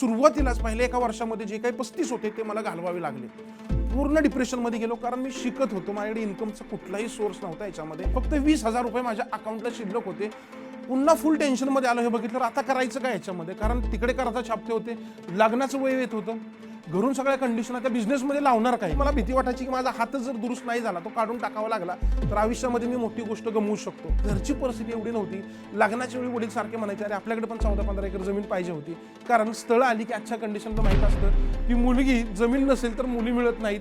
सुरुवातीलाच पहिल्या एका वर्षामध्ये जे काही पस्तीस होते ते मला घालवावे लागले. पूर्ण डिप्रेशनमध्ये गेलो कारण मी शिकत होतो. माझ्याकडे इन्कमचा कुठलाही सोर्स नव्हता याच्यामध्ये. फक्त वीस हजार रुपये माझ्या अकाउंटला शिल्लक होते. पुन्हा फुल टेन्शनमध्ये आलो. हे बघितलं आता करायचं काय याच्यामध्ये? कारण तिकडे करायचा छापते होते. लग्नाचं वय येत होतं. घरून सगळ्या कंडिशन त्या बिझनेसमध्ये लावणार काय? मला भीती वाटायची की माझा हातच जर दुरुस्त नाही झाला तो काढून टाकावा लागला तर आयुष्यामध्ये मी मोठी गोष्ट गमवू शकतो. घरची परिस्थिती एवढी नव्हती. लग्नाच्या वेळी वडील सारखे म्हणायचे अरे आपल्याकडे पण चौदा पंधरा एकर जमीन पाहिजे होती. कारण स्थळं आली की आजच्या कंडिशनला माहीत असतं की मुलगी जमीन नसेल तर मुली मिळत नाहीत.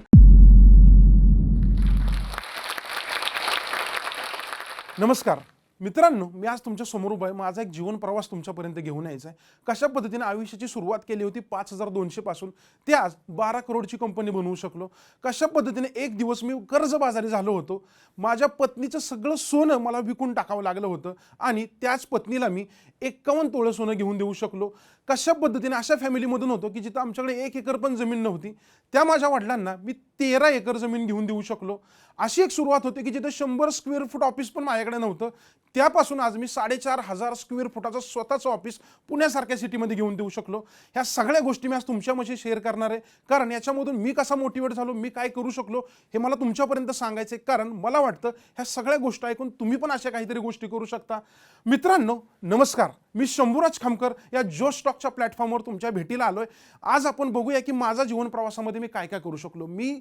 नमस्कार. मित्रांनो मी आज तुमच्यासमोर उभा आहे. माझा एक जीवन प्रवास तुमच्यापर्यंत घेऊन यायचा आहे. कशा पद्धतीने आयुष्याची सुरुवात केली होती पाच हजार दोनशेपासून ते आज बारा करोडची कंपनी बनवू शकलो. कशा पद्धतीने एक दिवस मी कर्जबाजारी झालो होतो. माझ्या पत्नीचं सगळं सोनं मला विकून टाकावं लागलं होतं आणि त्याच पत्नीला मी एक्कावन्न तोळं सोनं घेऊन देऊ शकलो. कशा पद्धतीने अशा फॅमिलीमधून होतो की जिथं आमच्याकडे एक एकर पण जमीन नव्हती त्या माझ्या वडिलांना मी तेरा एकर जमीन घेऊन देऊ शकलो. अशी एक सुरुवात होते की जिथं शंभर स्क्वेअर फूट ऑफिस पण माझ्याकडे नव्हतं त्यापासून आज मी साडेचार हजार स्क्वेअर फुटाचं स्वतःचं ऑफिस पुण्यासारख्या सिटीमध्ये घेऊन देऊ शकलो. ह्या सगळ्या गोष्टी मी आज तुमच्यामध्ये शेअर करणार आहे. कारण याच्यामधून मी कसा मोटिवेट झालो मी काय करू शकलो हे मला तुमच्यापर्यंत सांगायचं आहे कारण मला वाटतं ह्या सगळ्या गोष्टी ऐकून तुम्ही पण अशा काहीतरी गोष्टी करू शकता. मित्रांनो नमस्कार. मी शंभूराज खामकर या जो टॉकच्या प्लॅटफॉर्मवर तुमच्या भेटीला आलोय. आज आपण बघूया की माझा जीवन प्रवासामध्ये मी काय काय करू शकलो. मी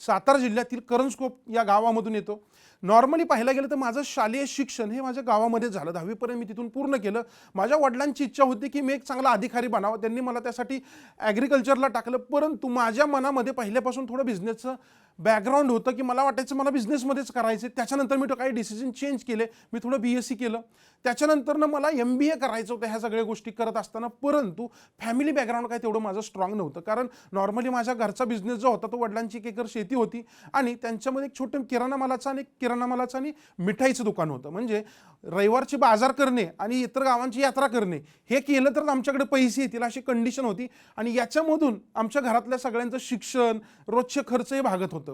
सातारा जिल्ह्यातील करंजकोप या गावामधून येतो. नॉर्मली पाहायला गेलं तर माझं शालेय शिक्षण हे माझ्या गावामध्ये झालं. दहावीपर्यंत मी तिथून पूर्ण केलं. माझ्या वडिलांची इच्छा होती की मी एक चांगला अधिकारी बनावं. त्यांनी मला त्यासाठी ॲग्रिकल्चरला टाकलं. परंतु माझ्या मनामध्ये पहिल्यापासून थोडं बिझनेसचं बॅकग्राऊंड होतं की मला वाटायचं मला बिझनेसमध्येच करायचं त्याच्यानंतर मी तो काही डिसिजन चेंज केले. मी थोडं बी एस सी केलं. त्याच्यानंतरनं मला एम बी ए करायचं होतं ह्या सगळ्या गोष्टी करत असताना. परंतु फॅमिली बॅकग्राऊंड काय तेवढं माझं स्ट्रॉंग नव्हतं. कारण नॉर्मली माझ्या घरचा बिझनेस जो होता तो वडिलांची एक एकर शेती होती. आणि त्यांच्यामध्ये एक छोटं किराणा मालाचं आणि किराणा मालाचं आणि मिठाईचं दुकान होतं. म्हणजे रविवारची बाजार करणे आणि इतर गावांची यात्रा करणे हे केलं तर आमच्याकडे पैसे येतील अशी कंडिशन होती. आणि याच्यामधून आमच्या घरातल्या सगळ्यांचं शिक्षण रोजचे खर्च हे भागत होतं.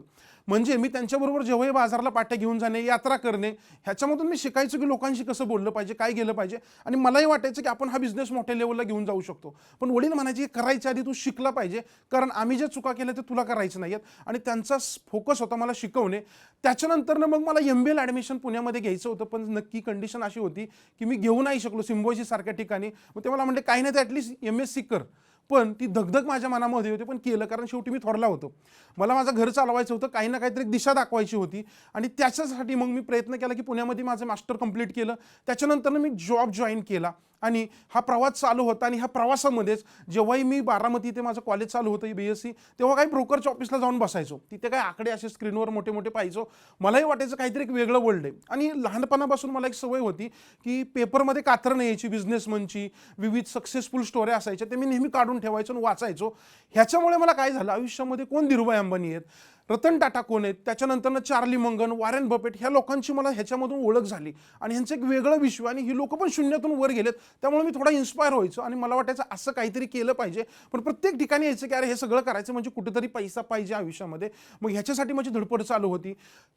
म्हणजे मी त्यांच्याबरोबर जेव्हाही बाजारला पाट्या घेऊन जाणे यात्रा करणे ह्याच्यामधून मी शिकायचं की लोकांशी कसं बोललं पाहिजे काय गेलं पाहिजे. आणि मलाही वाटायचं की आपण हा बिझनेस मोठ्या लेवलला घेऊन जाऊ शकतो. पण वडील म्हणायचे करायच्या आधी तू शिकला पाहिजे कारण आम्ही ज्या चुका केल्या ते तुला करायचं नाही आहेत आणि त्यांचा फोकस होता मला शिकवणे. त्याच्यानंतरनं मग मला एम बी एल ॲडमिशन पुण्यामध्ये घ्यायचं होतं पण नक्की कंडिशन अशी होती की मी घेऊ नाही शकलो सिम्बॉयसी सारख्या ठिकाणी. मग ते मला म्हणले काही नाही तर ॲटलीस्ट एम एस सी कर. पण ती धगधग माझ्या मनामध्ये होती पण केलं. कारण शेवटी मी थोरला होतो. मला माझं घर चालवायचं होतं काही ना काहीतरी दिशा दाखवायची होती. आणि त्याच्यासाठी मग मी प्रयत्न केला की पुण्यामध्ये माझं मास्टर कंप्लीट केलं. त्याच्यानंतर मी जॉब जॉईन केला. आणि हा प्रवास चालू होता आणि ह्या प्रवासामध्येच जेव्हाही मी बारामती इथे माझं कॉलेज चालू होतं बी एस सी तेव्हा काही ब्रोकरच्या ऑफिसला जाऊन बसायचो. तिथे काही आकडे असे स्क्रीनवर मोठे मोठे पाहायचो. मलाही वाटायचं काहीतरी एक वेगळं वर्ल्ड आहे. आणि लहानपणापासून मला एक सवय होती की पेपरमध्ये कात्रणं यायची बिझनेसमनची विविध सक्सेसफुल स्टोऱ्या असायच्या ते मी नेहमी काढून ठेवायचो आणि वाचायचो. ह्याच्यामुळे मला काय झालं आयुष्यामध्ये कोण धीरुभाई अंबानी आहेत? रतन टाटा कोण आहेत त्याच्यानंतरनं चार्ली मंगन वॉरेन बपेट ह्या लोकांची मला ह्याच्यामधून ओळख झाली. आणि ह्यांचं एक वेगळं विश्व आणि ही लोक पण शून्यातून वर गेलेत. त्यामुळे मी थोडा इन्स्पायर व्हायचो आणि मला वाटायचं असं काहीतरी केलं पाहिजे. पण प्रत्येक ठिकाणी यायचं की अरे हे सगळं करायचं म्हणजे कुठेतरी पैसा पाहिजे आयुष्यामध्ये. मग ह्याच्यासाठी माझी धडपड चालू होती.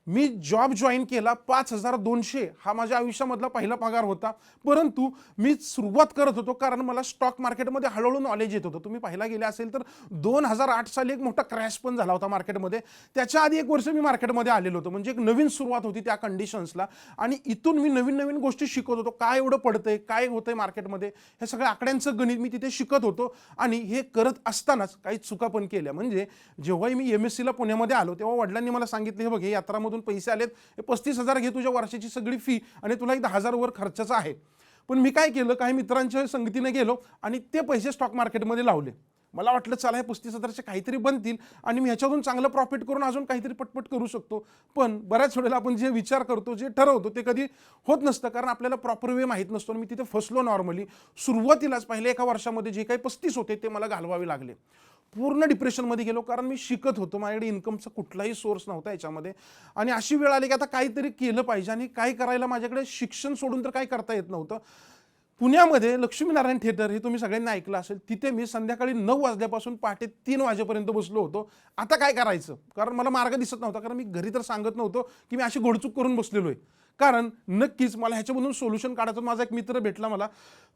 मी जॉब जॉईन केला पाच हजार दोनशे. हा माझ्या आयुष्यामधला पहिला पगार होता. परंतु मी सुरुवात करत होतो कारण मला स्टॉक मार्केटमध्ये हळूहळू नॉलेज येत होतं. तुम्ही पाहिला गेले असेल तर दोन हजार आठ साली एक मोठा क्रॅश पण झाला होता मार्केटमध्ये त्याच्या आधी एक वर्ष मी मार्केटमध्ये आलेलो होतो. म्हणजे एक नवीन सुरुवात होती त्या कंडिशन्सला आणि इथून मी नवीन नवीन गोष्टी शिकत होतो. काय एवढं पडतंय? काय होतंय मार्केटमध्ये? हे सगळ्या आकड्यांचं गणित मी तिथे शिकत होतो. आणि हे करत असतानाच काही चुका पण केल्या. म्हणजे जेव्हाही मी एम एस सीला पुण्यामध्ये आलो तेव्हा वडिलांनी मला सांगितले हे बघ हे यात्रामधून पैसे आलेत. हे पस्तीस हजार घे तुझ्या वर्षाची सगळी फी आणि तुला एक दहा हजार वर खर्चाचा आहे. पण मी काय केलं? काही मित्रांच्या संगतीने गेलो आणि ते पैसे स्टॉक मार्केटमध्ये लावले. मला वाटलं चला हे पस्तीस हजारचे काहीतरी बनतील आणि मी ह्याच्यातून चांगलं प्रॉफिट करून अजून काहीतरी पटपट करू शकतो. पण बऱ्याच वेळेला आपण जे विचार करतो जे ठरवतो ते कधी होत नसतं कारण आपल्याला प्रॉपर वे माहीत नसतो आणि मी तिथे फसलो नॉर्मली सुरुवातीलाच पहिल्या एका वर्षामध्ये जे काही पस्तीस होते ते मला घालवावे लागले. पूर्ण डिप्रेशनमध्ये गेलो कारण मी शिकत होतो. माझ्याकडे इन्कमचा कुठलाही सोर्स नव्हता याच्यामध्ये. आणि अशी वेळ आली की आता काहीतरी केलं पाहिजे आणि काय करायला माझ्याकडे शिक्षण सोडून तर काय करता येत नव्हतं. पुण्यामध्ये लक्ष्मीनारायण थिएटर हे तुम्ही सगळ्यांनी ऐकलं असेल तिथे मी संध्याकाळी नऊ वाजल्यापासून पहाटे तीन वाजेपर्यंत बसलो होतो. आता काय करायचं? कारण मला मार्ग दिसत नव्हता कारण मी घरी तर सांगत नव्हतो की मी अशी घोडचूक करून बसलेलो आहे. कारण नक्कीच मला ह्याच्यामधून सोल्युशन काढायचं माझा एक मित्र भेटला मला.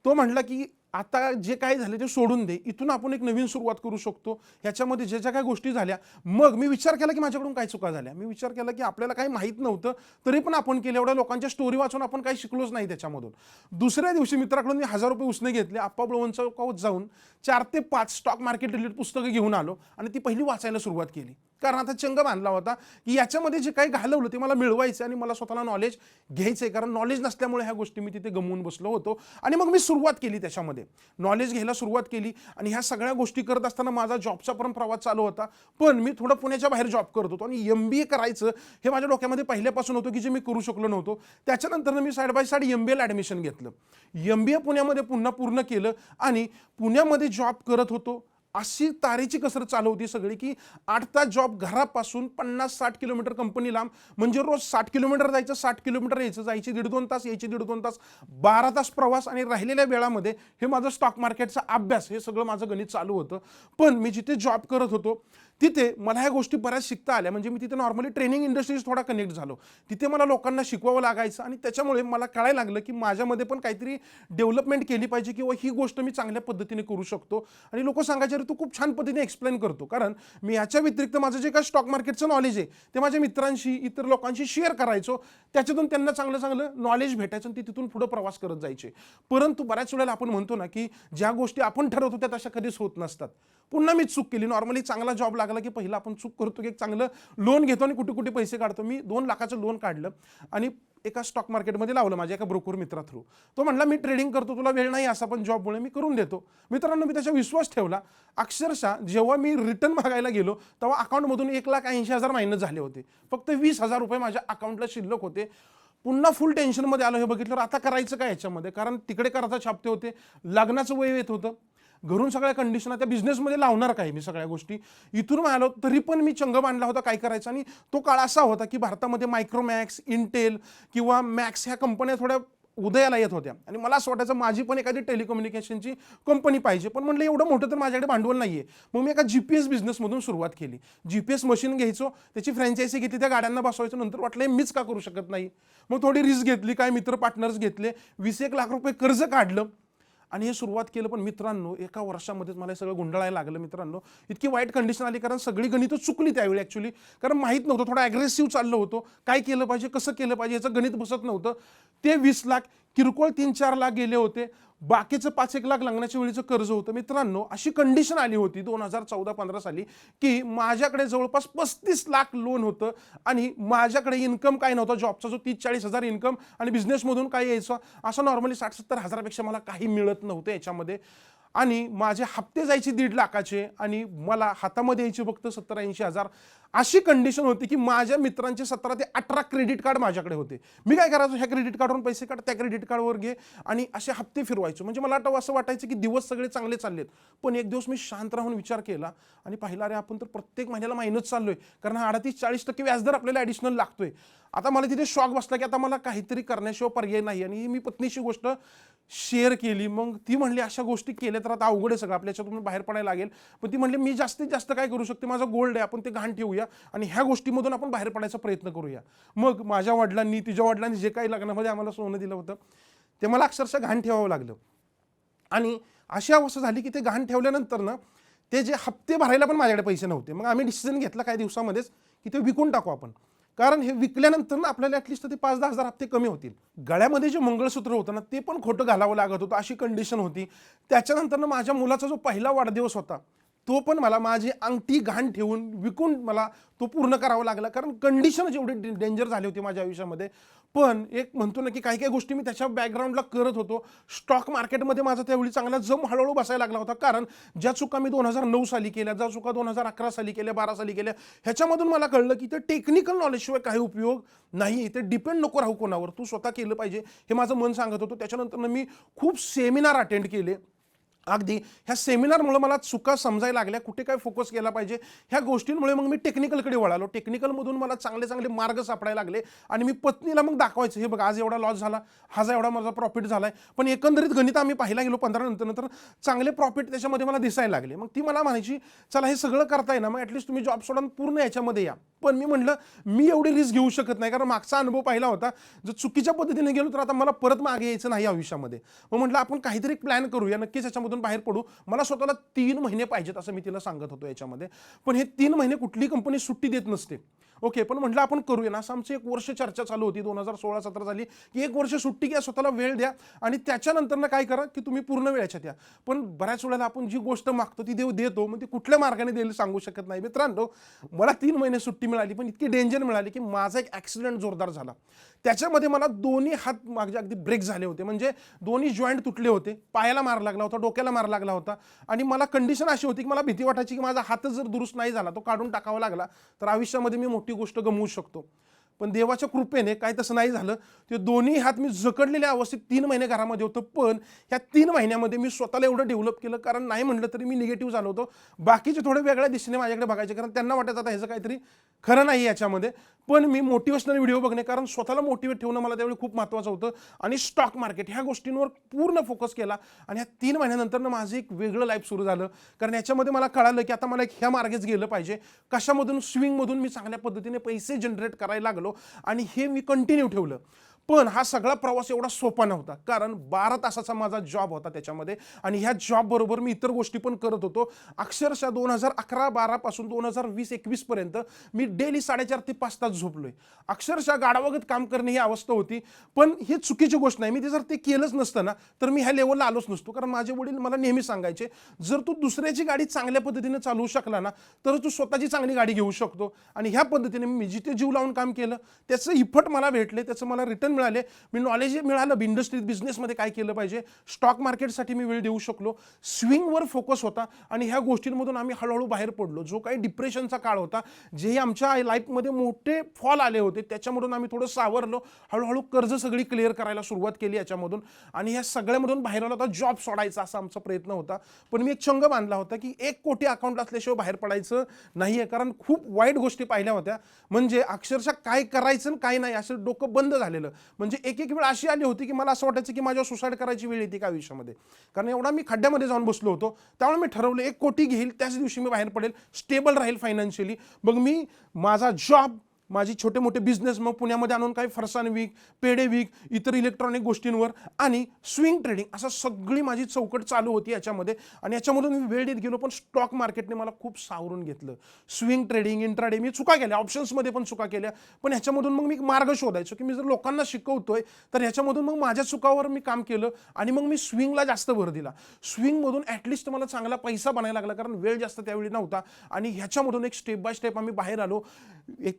तो म्हटला की आता जे काही झालं ते सोडून दे. इथून आपण एक नवीन सुरुवात करू शकतो. ह्याच्यामध्ये ज्या ज्या काही गोष्टी झाल्या मग मी विचार केला की माझ्याकडून काय चुका झाल्या. मी विचार केला की आपल्याला काही माहीत नव्हतं तरी पण आपण केलं. एवढ्या लोकांच्या स्टोरी वाचून आपण काही शिकलोच नाही त्याच्यामधून. दुसऱ्या दिवशी मित्राकडून मी हजार रुपये उसने घेतले. आप्पा बळवंत चौकावर जाऊन चार ते पाच स्टॉक मार्केट रिलेटेड पुस्तकं घेऊन आलो आणि ती पहिली वाचायला सुरुवात केली. कारण आता चंग बांधला होता की याच्यामध्ये जे काही घालवलं ते मला मिळवायचं आणि मला स्वतःला नॉलेज घ्यायचं आहे कारण नॉलेज नसल्यामुळे ह्या गोष्टी मी तिथे गमवून बसलो होतो आणि मग मी सुरुवात केली त्याच्यामध्ये. नॉलेज घ्यायला सुरुवात केली आणि ह्या सगळ्या गोष्टी करत असताना माझा जॉबचा पण प्रवास चालू होता. पण मी थोडं पुण्याच्या बाहेर जॉब करत होतो आणि एम बी ए करायचं हे माझ्या डोक्यामध्ये पहिल्यापासून होतं की जे मी करू शकलो नव्हतो. त्याच्यानंतर मी side by side M B एला ॲडमिशन घेतलं. एम बी ए पुण्यामध्ये पुन्हा पूर्ण केलं आणि पुण्यामध्ये जॉब करत होतो. अशी तारेची कसरत चालू होती सगळी की आठ तास जॉब घरापासून पन्नास साठ किलोमीटर कंपनी लांब म्हणजे रोज साठ किलोमीटर जायचं साठ किलोमीटर यायचं जायची दीड दोन तास यायची दीड दोन तास बारा तास प्रवास आणि राहिलेल्या वेळामध्ये हे माझं स्टॉक मार्केटचा अभ्यास हे सगळं माझं गणित चालू होतं. पण मी जिथे जॉब करत होतो तिथे मला ह्या गोष्टी बऱ्याच शिकता आल्या. म्हणजे मी तिथे नॉर्मली ट्रेनिंग इंडस्ट्रीज थोडा कनेक्ट झालो. तिथे मला लोकांना शिकवावं लागायचं आणि त्याच्यामुळे मला कळायला लागलं की माझ्यामध्ये पण काहीतरी डेव्हलपमेंट केली पाहिजे किंवा ही गोष्ट मी चांगल्या पद्धतीने करू शकतो. आणि लोक सांगायचे अरे तू खूप छान पद्धतीने एक्सप्लेन करतो. कारण मी याच्या व्यतिरिक्त माझं जे काही स्टॉक मार्केटचं नॉलेज आहे ते माझ्या मित्रांशी इतर लोकांशी शेअर करायचो. त्याच्यातून त्यांना चांगलं चांगलं नॉलेज भेटायचं आणि ते तिथून पुढे प्रवास करत जायचे. परंतु बऱ्याच वेळेला आपण म्हणतो ना की ज्या गोष्टी आपण ठरवतो त्या तशा कधीच होत नसतात. पुन्हा मी चूक केली. नॉर्मली चांगला जॉब लागला की पहिला आपण चूक करतो की एक चांगलं लोन घेतो आणि कुठे कुठे पैसे काढतो. मी दोन लाखाचं लोन काढलं आणि एका स्टॉक मार्केटमध्ये लावलं माझ्या एका ब्रोकर मित्रा थ्रू तो म्हणला मी ट्रेडिंग करतो तुला वेळ नाही असा पण जॉबमुळे मी करून देतो. मित्रांनो मी त्याचा विश्वास ठेवला. अक्षरशः जेव्हा मी रिटर्न मागायला गेलो तेव्हा अकाउंटमधून एक लाख ऐंशी हजार महिने झाले होते. फक्त वीस हजार रुपये माझ्या अकाउंटला शिल्लक होते. पुन्हा फुल टेन्शनमध्ये आलो हे बघितलं आता करायचं काय याच्यामध्ये? कारण तिकडे कर्जा छापते होते. लग्नाचं वय येत होतं. घरून सगळ्या कंडिशन त्या बिझनेसमध्ये लावणार काय मी सगळ्या गोष्टी? इथून आलो तरी पण मी चंग बांधला होता काय करायचं? आणि तो काळ असा होता की भारतामध्ये मायक्रोमॅक्स इंटेल किंवा मॅक्स ह्या कंपन्या थोड्या उदयाला येत होत्या. आणि मला असं वाटायचं माझी पण एखादी टेलिकम्युनिकेशनची कंपनी पाहिजे. पण म्हटलं एवढं मोठं तर माझ्याकडे भांडवल नाही आहे मग मी एका जी पी एस बिझनेसमधून सुरुवात केली. जी पी एस मशीन घ्यायचो त्याची फ्रँचायझी घेतली त्या गाड्यांना बसवायचो. नंतर वाटलं हे मीच का करू शकत नाही? मग थोडी रिस्क घेतली काय मित्र पार्टनर्स घेतले. वीस एक लाख रुपये कर्ज काढलं. आणि हे सुरुवात केलं पण मित्रांनो एका वर्षामध्येच मला हे सगळं गुंडाळायला लागलं मित्रांनो. इतकी वाईट कंडिशन आली कारण सगळी गणितं चुकली त्यावेळी ॲक्च्युली कारण माहीत नव्हतं थोडं ॲग्रेसिव्ह चाललं होतं. काय केलं पाहिजे कसं केलं पाहिजे याचं गणित बसत नव्हतं. ते वीस लाख किरकोळ तीन चार लाख गेले होते. बाकीचं पाच एक लाख लागण्याच्या वेळीचं कर्ज होतं. मित्रांनो अशी कंडिशन आली होती दोन हजार चौदा पंधरा साली की माझ्याकडे जवळपास पस्तीस लाख लोन होतं आणि माझ्याकडे इन्कम काय नव्हता. जॉबचा जो तीस चाळीस हजार इन्कम आणि बिझनेसमधून काय यायचं? असं नॉर्मली साठ सत्तर हजारापेक्षा मला काही मिळत नव्हतं याच्यामध्ये. आणि माझे हप्ते जायचे दीड लाखाचे आणि मला हातामध्ये यायचे फक्त सत्तर ऐंशी हजार अशी कंडिशन होती की माझ्या मित्रांचे सतरा ते अठरा क्रेडिट कार्ड माझ्याकडे होते. मी काय करायचो? ह्या क्रेडिट कार्डवरून पैसे काढ त्या क्रेडिट कार्डवर घे आणि असे हप्ते फिरवायचो. म्हणजे मला वाटतं असं वाटायचं की दिवस सगळे चांगले चाललेत. पण एक दिवस मी शांत राहून विचार केला आणि पाहिला अरे आपण तर प्रत्येक महिन्याला मायनस चाललोय. कारण हा अडतीस चाळीस टक्के व्याजदर आपल्याला ॲडिशनल लागतोय. आता मला तिथे शॉक बसला की आता मला काहीतरी करण्याशिवाय पर्याय नाही आणि ही मी पत्नीची गोष्ट शेअर केली मग ती म्हणली अशा गोष्टी केल्या तर आता अवघड आहे सगळं. आपल्या याच्यातून बाहेर पडायला लागेल. पण ती म्हणली मी जास्तीत जास्त काय करू शकते? माझं गोल्ड आहे. आपण ते घाण ठेवूया आणि ह्या गोष्टीमधून आपण बाहेर पडायचा प्रयत्न करूया. मग माझ्या वडिलांनी तिच्या वडिलांनी जे काही लग्नामध्ये आम्हाला सोनं दिलं होतं ते मला अक्षरशः घाण ठेवावं लागलं. आणि अशी अवस्था झाली की ते घाण ठेवल्यानंतर ना ते जे हप्ते भरायला पण माझ्याकडे पैसे नव्हते. मग आम्ही डिसिजन घेतला काही दिवसामध्येच की ते विकून टाकू आपण. कारण हे विकल्यानंतर ना आपल्याला ॲटलिस्ट ते पाच दहा हजार हप्ते कमी होतील. गळ्यामध्ये जे मंगळसूत्र होतं ना ते पण खोटं घालावं लागत होतं अशी कंडिशन होती. त्याच्यानंतर ना माझ्या मुलाचा जो पहिला वाढदिवस होता तो पण मला माझी अंगठी घाण ठेवून विकून मला तो पूर्ण करावा लागला. कारण कंडिशन जेवढी डेंजर झाली होती माझ्या आयुष्यामध्ये. पण एक म्हणतो ना की काही काही गोष्टी मी त्याच्या बॅकग्राऊंडला करत होतो. स्टॉक मार्केटमध्ये माझा त्यावेळी चांगला जम हळूहळू बसायला लागला होता. कारण ज्या चुका मी दोन हजार नऊ साली केल्या ज्या चुका दोन हजार अकरा साली केल्या बारा साली केल्या ह्याच्यामधून मला कळलं की ते टेक्निकल नॉलेजशिवाय काही उपयोग नाही ते डिपेंड नको राहू कोणावर. तू स्वतः केलं पाहिजे हे माझं मन सांगत होतं. त्याच्यानंतर मी खूप सेमिनार अटेंड केले. अगदी. ह्या सेमिनारमुळे मला चुका समजायला लागल्या. कुठे काय फोकस केला पाहिजे? ह्या गोष्टींमुळे मग मी टेक्निकलकडे वळालो. टेक्निकलमधून मला चांगले चांगले मार्ग सापडायला लागले. आणि मी पत्नीला मग दाखवायचं. हे बघा आज एवढा लॉस झाला. हा एवढा माझा प्रॉफिट झाला आहे पण एकंदरीत गणित आम्ही पाहायला गेलो पंधरा नंतर नंतर चांगले प्रॉफिट त्याच्यामध्ये मला दिसायला लागले. मग ती मला म्हणायची चला हे सगळं करताय ना मग ॲटलिस्ट तुम्ही जॉब सोडून पूर्ण याच्यामध्ये या. पण मी म्हटलं मी एवढी रिस्क घेऊ शकत नाही. कारण मागचा अनुभव पाहिला होता जर चुकीच्या पद्धतीने गेलो तर आता मला परत मागे यायचं नाही आयुष्यामध्ये. मग म्हटलं आपण काहीतरी प्लॅन करूया. नक्कीच याच्यामधून बाहेर पडू मला स्वतःला तीन महिने पाहिजेत असं मी तिला सांगत होतो याच्यामध्ये. पण हे तीन महिने कुठली कंपनी सुट्टी देत नसते. ओके पण म्हटलं आपण करूया ना. असं आमची एक वर्ष चर्चा चालू होती दोन हजार सोळा सतरा झाली. की एक वर्ष सुट्टी घ्या स्वतःला वेळ द्या आणि त्याच्यानंतर ना काय करा की तुम्ही पूर्ण वेळाच्या द्या. पण बऱ्याच वेळेला आपण जी गोष्ट मागतो ती देव देतो मग ती कुठल्या मार्गाने देईल सांगू शकत नाही. मित्रांनो मला तीन महिने सुट्टी मिळाली पण इतकी डेंजर मिळाली की माझा एक ॲक्सिडेंट जोरदार झाला. त्याच्यामध्ये मला दोन्ही हात मागचे अगदी ब्रेक झाले होते. म्हणजे दोन्ही जॉईंट तुटले होते. पायाला मार लागला होता डोक्याला मार लागला होता. आणि मला कंडिशन अशी होती की मला भीती वाटायची की माझा हातच जर दुरुस्त नाही झाला तो काढून टाकावा लागला. तर आयुष्यामध्ये मी मोठी गोष्ट गमवू शकतो. पण देवाच्या कृपेने काय तसं नाही झालं. ते दोन्ही हात मी जकडलेल्या अवस्थेत तीन महिने घरामध्ये होतं पण ह्या तीन महिन्यामध्ये मी स्वतःला एवढं डेव्हलप केलं कारण नाही म्हटलं तरी मी निगेटिव्ह झालो होतो. बाकीचे थोडे वेगळ्या दिशेने माझ्याकडे बघायचे कारण त्यांना वाटत आता ह्याचं काहीतरी खरं नाही याच्यामध्ये. पण मी मोटिवेशनल व्हिडिओ बघणे कारण स्वतःला मोटिवेट ठेवणं मला त्यावेळी खूप महत्त्वाचं होतं. आणि स्टॉक मार्केट ह्या गोष्टींवर पूर्ण फोकस केला. आणि ह्या तीन महिन्यानंतर माझं एक वेगळं लाईफ सुरू झालं. कारण याच्यामध्ये मला कळालं की आता मला एक ह्या मार्गेच गेलं पाहिजे. कशामधून स्विंगमधून मी चांगल्या पद्धतीने पैसे जनरेट करायला लागलो. आणि हे मी कंटिन्यू ठेवलं. पण हा सगळा प्रवास एवढा सोपा नव्हता. कारण बारा तासाचा माझा जॉब होता त्याच्यामध्ये आणि ह्या जॉबबरोबर मी इतर गोष्टी पण करत होतो. अक्षरशः दोन हजार अकरा बारापासून दोन हजार वीस एकवीसपर्यंत मी डेली साडेचार ते पाच तास झोपलोय. अक्षरशः गाडावगत काम करणे ही अवस्था होती. पण ही चुकीची गोष्ट नाही. मी ते जर ते केलंच नसतं ना तर मी ह्या लेवलला आलोच नसतो. कारण माझे वडील मला नेहमी सांगायचे जर तू दुसऱ्याची गाडी चांगल्या पद्धतीने चालवू शकला ना तर तू स्वतःची चांगली गाडी घेऊ शकतो. आणि ह्या पद्धतीने मी जिथे जीव लावून काम केलं त्याचं इफट मला भेटले त्याचं मला रिटर्न मिळाले. मी नॉलेज मिळालं इंडस्ट्रीत बिझनेसमध्ये काय केलं पाहिजे? स्टॉक मार्केटसाठी मी वेळ देऊ शकलो. स्विंगवर फोकस होता आणि ह्या गोष्टींमधून आम्ही हळूहळू बाहेर पडलो. जो काही डिप्रेशनचा काळ होता जे आमच्या लाईफमध्ये मोठे फॉल आले होते त्याच्यामधून आम्ही थोडं सावरलो. हळूहळू कर्ज सगळी क्लिअर करायला सुरुवात केली याच्यामधून. आणि ह्या सगळ्यामधून बाहेर आला होता जॉब सोडायचा असा आमचा प्रयत्न होता. पण मी एक चंग बांधला होता की एक कोटी अकाउंट असल्याशिवाय बाहेर पडायचं नाही आहे कारण खूप वाईट गोष्टी पाहिल्या होत्या. म्हणजे अक्षरशः काय करायचं आणि काय नाही असं डोकं बंद झालेलं. म्हणजे एक एक वेळ अशी आली होती की मला असं वाटायचं की माझ्यावर सुसाईड करायची वेळ येते का आयुष्यामध्ये. कारण एवढा मी खड्ड्यामध्ये जाऊन बसलो होतो. त्यामुळे मी ठरवलं एक कोटी घेईल त्याच दिवशी मी बाहेर पडेल स्टेबल राहील फायनान्शियली मग मी माझा जॉब माझी छोटे मोठे बिझनेस मग पुण्यामध्ये आणून काही फरसाण वीक पेढे वीक इतर इलेक्ट्रॉनिक गोष्टींवर आणि स्विंग ट्रेडिंग असं सगळी माझी चौकट चालू होती याच्यामध्ये. आणि याच्यामधून मी वेळ देत गेलो पण स्टॉक मार्केटने मला खूप सावरून घेतलं. स्विंग ट्रेडिंग इंट्राडे मी चुका केल्या. ऑप्शन्समध्ये पण चुका केल्या. पण ह्याच्यामधून मग मी एक मार्ग शोधायचो की मी जर लोकांना शिकवतोय तर ह्याच्यामधून मग माझ्या चुकावर मी काम केलं आणि मग मी स्विंगला जास्त भर दिला. स्विंगमधून ॲटलिस्ट मला चांगला पैसा बनायला लागला कारण वेळ जास्त त्यावेळी नव्हता. आणि ह्याच्यामधून एक स्टेप बाय स्टेप आम्ही बाहेर आलो.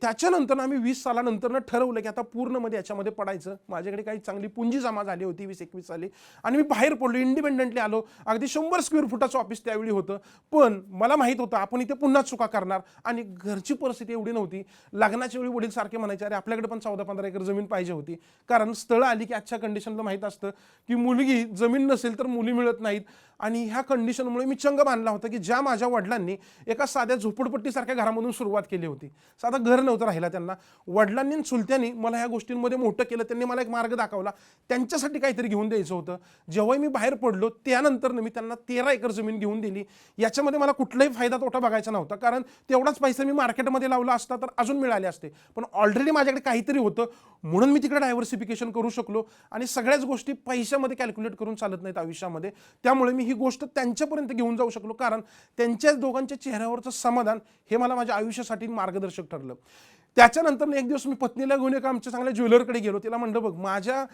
त्याच्यानंतर त्यानंतर आम्ही वीस सालानंतर ठरवलं की आता पूर्णमध्ये याच्यामध्ये पडायचं. माझ्याकडे काही चांगली पुंजी जमा झाली होती वीस एकवीस साली. आणि मी बाहेर पडलो इंडिपेंडेंटली आलो. अगदी शंभर स्क्वेअर फुटाचं ऑफिस त्यावेळी होतं. पण मला माहीत होतं आपण इथे पुन्हा चुका करणार. आणि घरची परिस्थिती एवढी नव्हती. लग्नाच्या वेळी वडील सारखे म्हणायचे अरे आपल्याकडे पण चौदा पंधरा एकर जमीन पाहिजे होती. कारण स्थळं आली की आजच्या कंडिशनला माहीत असतं की मुलगी जमीन नसेल तर मुली मिळत नाहीत. आणि ह्या कंडिशनमुळे मी चंग बांधला होता की ज्या माझ्या वडिलांनी एका साध्या झोपडपट्टीसारख्या घरामधून सुरुवात केली होती. साधा घर नव्हतं राहिला त्यांना. वडिलांनी आणि चुलत्यांनी मला ह्या गोष्टींमध्ये मोठं केलं. त्यांनी मला एक मार्ग दाखवला. त्यांच्यासाठी काहीतरी घेऊन द्यायचं होतं. जेव्हाही मी बाहेर पडलो त्यानंतर मी त्यांना तेरा एकर जमीन घेऊन दिली. याच्यामध्ये मला कुठलाही फायदा तोटा बघायचा नव्हता. कारण तेवढाच पैसा मी मार्केटमध्ये लावला असता तर अजून मिळाले असते. पण ऑलरेडी माझ्याकडे काहीतरी होतं. म्हणून मी तिकडे डायव्हर्सिफिकेशन करू शकलो. आणि सगळ्याच गोष्टी पैशामध्ये कॅल्क्युलेट करून चालत नाहीत आयुष्यामध्ये. त्यामुळे मी ही गोष्ट त्यांच्यापर्यंत घेऊन जाऊ शकलो. कारण त्यांच्या दोघांच्या चेहऱ्यावरचं समाधान हे मला माझ्या आयुष्यासाठी मार्गदर्शक ठरलं. त्याच्यानंतर एक दिवस मी पत्नीला घेऊन एका आमच्या चांगल्या ज्वेलरकडे गेलो. तिला म्हणलं बघ माझ्या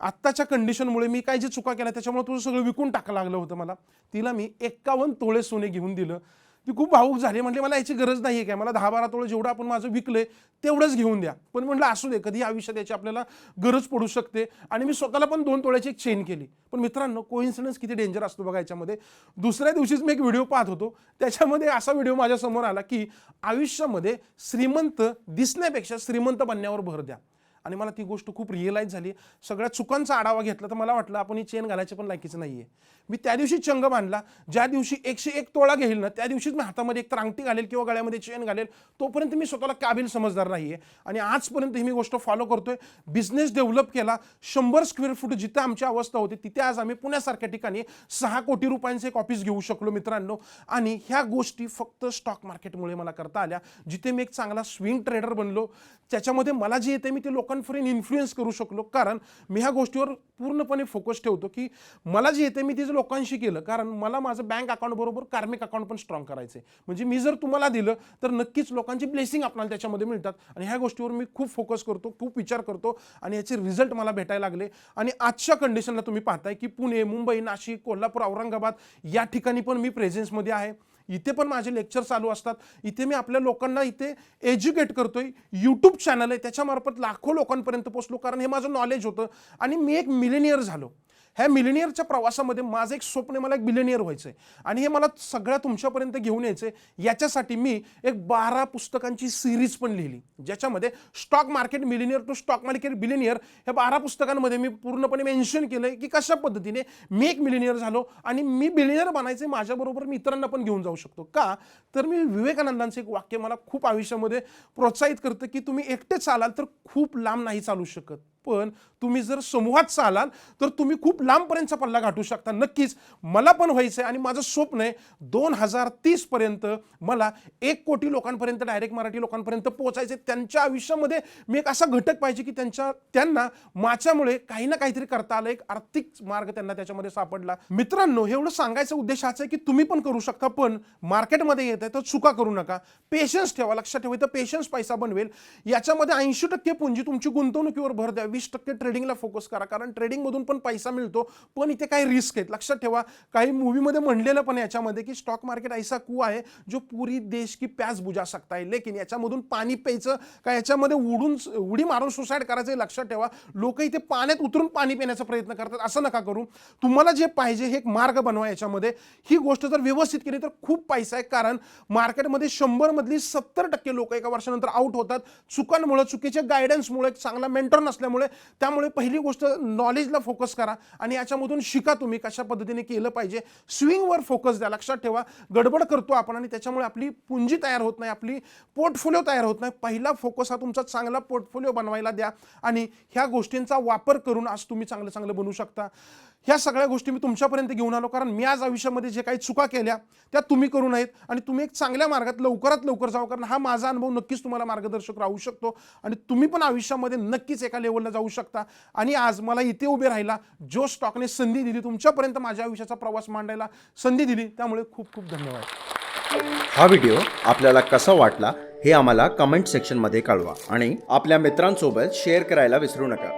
आत्ताच्या कंडिशनमुळे मी काय जे चुका केल्या त्याच्यामुळे तुझं सगळं विकून टाका लागलं होतं मला. तिला मी एक्कावन्न तोळे सोने घेऊन दिलं. ती खूप भाऊक झाली. म्हटली मला याची गरज नाही आहे काय? मला दहा बारा तोळं जेवढं आपण माझं विकलंय तेवढंच घेऊन द्या. पण म्हटलं असू दे कधी आयुष्यात याची आपल्याला गरज पडू शकते. आणि मी स्वतःला पण दोन तोळ्याची एक चेन केली. पण मित्रांनो कोइन्सिडन्स किती डेंजर असतो बघा याच्यामध्ये. दुसऱ्या दिवशीच मी एक व्हिडिओ पाहत होतो. त्याच्यामध्ये असा व्हिडिओ माझ्यासमोर आला की आयुष्यामध्ये श्रीमंत दिसण्यापेक्षा श्रीमंत बनण्यावर भर द्या. आणि मला ती गोष्ट खूप रिअलाईज झाली. सगळ्या चुकांचा आढावा घेतला तर मला वाटलं आपण ही चेन घालायची पण लायकीचं नाही आहे मी त्या दिवशी चंग बांधला. ज्या दिवशी एकशे एक तोळा घेईल ना त्या दिवशीच मी हातामध्ये एक तर अंगठी घालेल किंवा गळ्यामध्ये चेन घालेल तोपर्यंत मी स्वतःला काबिल समजदार नाही आहे आणि आजपर्यंत ही मी गोष्ट फॉलो करतोय. बिझनेस डेव्हलप केला. शंभर स्क्वेअर फूट जिथे आमची अवस्था होती तिथे आज आम्ही पुण्यासारख्या ठिकाणी सहा कोटी रुपयांचे एक ऑफिस घेऊ शकलो मित्रांनो. आणि ह्या गोष्टी फक्त स्टॉक मार्केटमुळे मला करता आल्या. जिथे मी एक चांगला स्विंग ट्रेडर बनलो. त्याच्यामध्ये मला जे येते मी ते लोक लोकांपर्यंत इन्फ्लुएन्स करू शकलो. कारण मी ह्या गोष्टीवर पूर्णपणे फोकस ठेवतो की मला जे येते मी तिचं लोकांशी केलं. कारण मला माझं बँक अकाउंट बरोबर कार्मिक अकाउंट पण स्ट्रॉंग करायचं आहे म्हणजे मी जर तुम्हाला दिलं तर नक्कीच लोकांची ब्लेसिंग आपल्याला त्याच्यामध्ये मिळतात. आणि ह्या गोष्टीवर मी खूप फोकस करतो खूप विचार करतो आणि याचे रिझल्ट मला भेटायला लागले. आणि आजच्या कंडिशनला तुम्ही पाहताय की पुणे मुंबई नाशिक कोल्हापूर औरंगाबाद या ठिकाणी पण मी प्रेझेन्समध्ये आहे. इथे पण माझे लेक्चर चालू असतात. इथे मी आपल्या लोकांना इथे एज्युकेट करतोय. यूट्यूब चॅनल आहे त्याच्यामार्फत लाखो लोकांपर्यंत पोचलो कारण हे माझं नॉलेज होतं. आणि मी एक मिलेनियर झालो. ह्या मिलेनियरच्या प्रवासामध्ये माझं एक स्वप्न मला एक बिलिनियर व्हायचं आहे आणि हे मला सगळ्या तुमच्यापर्यंत घेऊन यायचं आहे याच्यासाठी मी एक बारा पुस्तकांची सिरीज पण लिहिली. ज्याच्यामध्ये stock market millionaire to stock market billionaire ह्या बारा पुस्तकांमध्ये मी पूर्णपणे मेन्शन केलं आहे की कशा पद्धतीने मी एक मिलेनियर झालो आणि मी बिलेनियर बनायचे माझ्याबरोबर मी इतरांना पण घेऊन जाऊ शकतो. का? तर मी विवेकानंदांचं एक वाक्य मला खूप आयुष्यामध्ये प्रोत्साहित करतं की तुम्ही एकटे चालाल तर खूप लांब नाही चालू शकत. पण तुम्ही जर समूहात चालाल तर तुम्ही खूप लांबपर्यंतचा पल्ला गाठू शकता. नक्कीच मला पण व्हायचं आहे आणि माझं स्वप्न आहे दोन हजार तीसपर्यंत मला एक कोटी लोकांपर्यंत डायरेक्ट मराठी लोकांपर्यंत पोहोचायचे त्यांच्या आयुष्यामध्ये मी एक असा घटक पाहिजे की त्यांच्या त्यांना माझ्यामुळे काही ना काहीतरी करता आलं. एक आर्थिक मार्ग त्यांना त्याच्यामध्ये सापडला. मित्रांनो एवढं सांगायचं उद्देश हाच आहे की तुम्ही पण करू शकता पण मार्केटमध्ये येत आहे तर चुका करू नका. पेशन्स ठेवा लक्षात ठेवा. तर पेशन्स पैसा बनवेल. याच्यामध्ये ऐंशी टक्के पुंजी तुमची गुंतवणुकीवर भर द्यावी. वीस टक्के ट्रेडिंगला फोकस करा. कारण ट्रेडिंगमधून पण पैसा मिळतो पण इथे काही रिस्क आहेत. लक्षात ठेवा काही मूवीमध्ये म्हणलेलं पण याच्यामध्ये की स्टॉक मार्केट ऐसा कू आहे जो पुरी देश की प्यास बुजा सकता है. लेकिन याच्यामधून पाणी प्यायचं का याच्यामध्ये उडून उडी मारून सुसाईड करायचं लक्षात ठेवा. लोक इथे पाण्यात उतरून पाणी पिण्याचा प्रयत्न करतात असं नका करू. तुम्हाला जे पाहिजे हे एक मार्ग बनवा याच्यामध्ये. ही गोष्ट जर व्यवस्थित केली तर खूप पैसा आहे. कारण मार्केटमध्ये शंभरमधली सत्तर टक्के लोक एका वर्षानंतर आउट होतात. चुकांमुळे चुकीच्या गायडन्समुळे चांगला मेंटर नसल्यामुळे त्यामुळे पहिली गोष्ट नॉलेजला फोकस करा आणि याच्यामधून शिका तुम्ही कशा पद्धतीने केलं पाहिजे. स्विंगवर फोकस द्या लक्षात ठेवा. गडबड करतो आपण आणि त्याच्यामुळे आपली पुंजी तयार होत नाही आपली पोर्टफोलिओ तयार होत नाही. पहिला फोकस हा तुमचा चांगला पोर्टफोलिओ बनवायला द्या आणि ह्या गोष्टींचा वापर करून आज तुम्ही चांगलं चांगलं बनवू शकता. ह्या सगळ्या गोष्टी मी तुमच्यापर्यंत घेऊन आलो कारण मी आज आयुष्यामध्ये जे काही चुका केल्या त्या तुम्ही करू नयेत आणि तुम्ही एक चांगल्या मार्गात लवकरात लवकर जावं कारण हा माझा अनुभव नक्कीच तुम्हाला मार्गदर्शक राहू शकतो आणि तुम्ही पण आयुष्यामध्ये नक्कीच एका लेवलला जाऊ शकता. आणि आज मला इथे उभे राहिला जो स्टॉकने संधी दिली तुमच्यापर्यंत माझ्या आयुष्याचा प्रवास मांडायला संधी दिली त्यामुळे खूप खूप धन्यवाद. हा व्हिडिओ आपल्याला कसा वाटला हे आम्हाला कमेंट सेक्शनमध्ये कळवा आणि आपल्या मित्रांसोबत शेअर करायला विसरू नका.